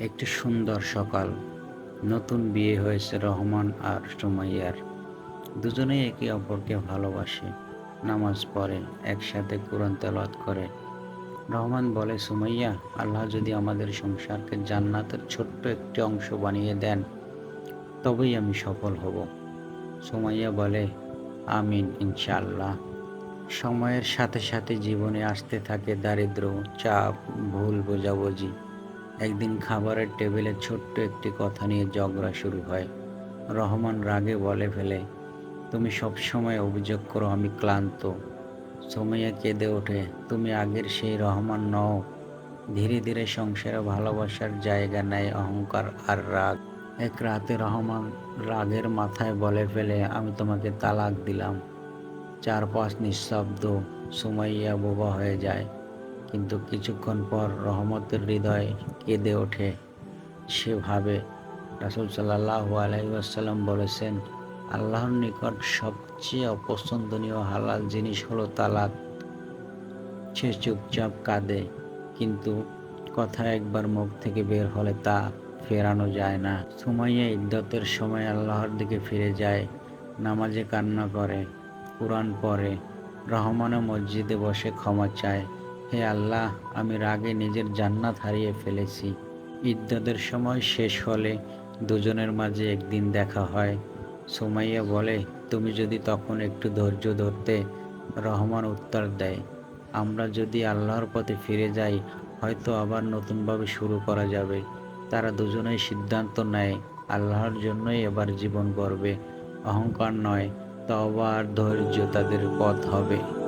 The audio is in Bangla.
একটি সুন্দর সকাল। নতুন বিয়ে হয়েছে রহমান আর সুমাইয়ার। দুজনেই একে অপরকে ভালোবাসে। নামাজ পড়ে, একসাথে কোরআন তেলাওয়াত করে। রহমান বলে, সুমাইয়া, আল্লাহ যদি আমাদের সংসারকে জান্নাতের ছোট্ট একটি অংশ বানিয়ে দেন, তবেই আমি সফল হব। সুমাইয়া বলে, আমিন, ইনশাআল্লাহ। সময়ের সাথে সাথে জীবনে আসতে থাকে দারিদ্র চাপ, ভুল বোঝাবুঝি। একদিন খাবারের টেবিলে ছোট্ট একটি কথা নিয়ে ঝগড়া শুরু হয়। রহমান রাগে বলে ফেলে, তুমি সবসময় অভিযোগ করো আমি ক্লান্ত। সময়া কেঁদে ওঠে, তুমি আগের সেই রহমান নও। ধীরে ধীরে সংসারে ভালোবাসার জায়গা নেয় অহংকার আর রাগ। এক রাতে রহমান রাগের মাথায় বলে ফেলে, আমি তোমাকে তালাক দিলাম। চার পাঁচ নিঃশব্দ, সুমাইয়া বোবা হয়ে যায়। কিন্তু কিছুক্ষণ পর রহমতের হৃদয় কেঁদে ওঠে। সে ভাবে রাসুল সাল্লাহ আলাইসাল্লাম বলেছেন, আল্লাহর নিকট সবচেয়ে অপছন্দনীয় হালাল জিনিস হলো তালাক। সে চুপচাপ কাঁদে, কিন্তু কথা একবার মুখ থেকে বের হলে তা ফেরানো যায় না। সুমাইয়া ইদ্যতের সময় আল্লাহর দিকে ফিরে যায়, নামাজে কান্না করে, কোরআন পড়ে রহমানও মসজিদে বসে ক্ষমা চায়। হে আল্লাহ, আমি রাগে নিজের জান্নাত হারিয়ে ফেলেছি। ইদ্যতের সময় শেষ হলে দুজনের মাঝে একদিন দেখা হয়। সোমাইয়া বলে, তুমি যদি তখন একটু ধৈর্য ধরতে রহমান উত্তর দেয়। আমরা যদি আল্লাহর পথে ফিরে যাই, হয়তো আবার নতুনভাবে শুরু করা যাবে। তারা দুজনেই সিদ্ধান্ত নেয়, আল্লাহর জন্যই এবার জীবন গড়বে। অহংকার নয় তবা আর ধৈর্য তাদের পথ হবে।